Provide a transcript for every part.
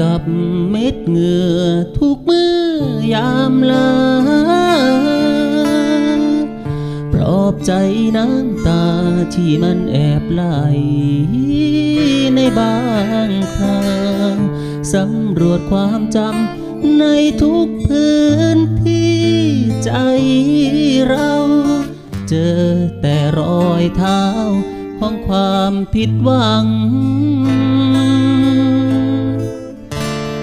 กับเม็ดเหงื่อทุกมือยามลาปลอบใจน้ำตาที่มันแอบไหลในบางครางสำรวจความจำในทุกพื้นที่ใจเรา เจอแต่รอยเท้าของความผิดหวัง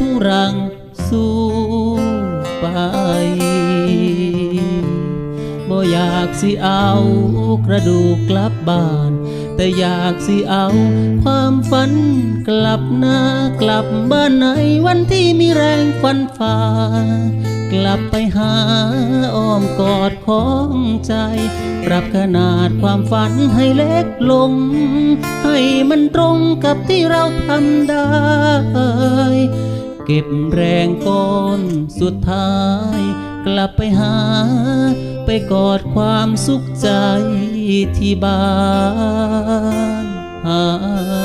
ทุรังสู้ไปบ่อยากสิเอากระดูกกลับบ้าน แต่อยากสิเอาความฝันกลับหน้ากลับบ้านในวันที่มีแรงฟันฝ่ากลับไปหาอ้อมกอดของใจ ปรับขนาดความฝันให้เล็กลง ให้มันตรงกับที่เราทำได้ เก็บแรงก้อนสุดท้าย กลับไปหา ไปกอดความสุขใจที่บ้านหา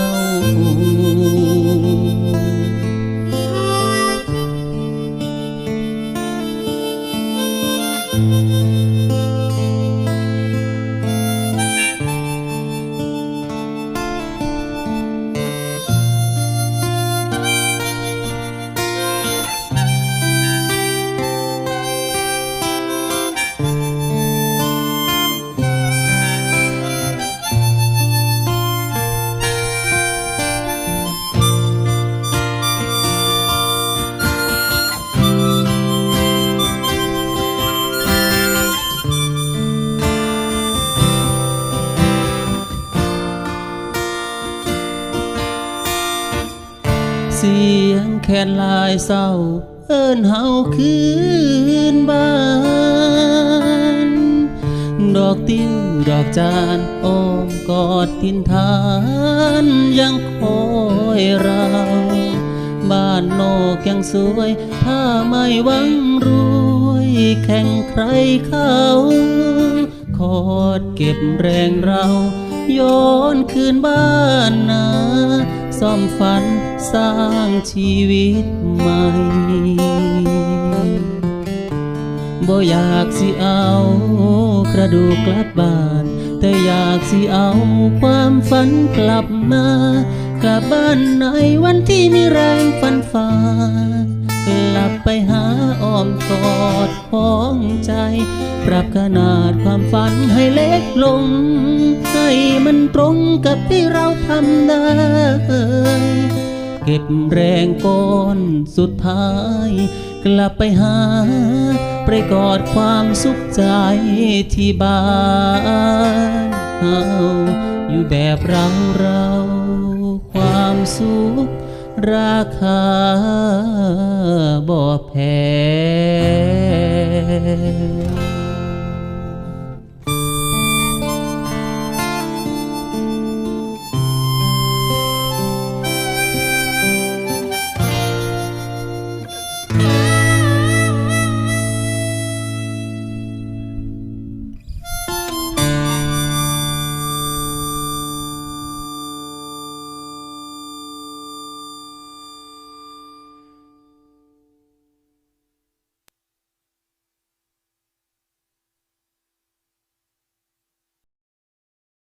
เสียงแคนลายเศร้า เอิ้นเฮาคืนบ้าน ดอกติ้วดอกจานอ้อมกอดทินทานยังคอยเราบ้านนอกยังสวย ถ้าไม่หวังรวย แข่งใครเขาคอดเก็บแรงเราย้อนคืนบ้านนา ซ่อมฝันสร้างชีวิตใหม่บ่อยากสิเอากระดูกกลับบ้าน แต่อยากสิเอาความฝันกลับมา กลับบ้านในวันที่มีแรงฝันฝ่ากลับไปหา อ้อมกอดของใจ ปรับขนาดความฝันให้เล็กลง ให้มันตรงกับที่เราทำได้ เก็บแรงก้อนสุดท้าย กลับไปหา ไปกอดความสุขใจที่บ้านเฮาอยู่แบบเราเราความสุขราคา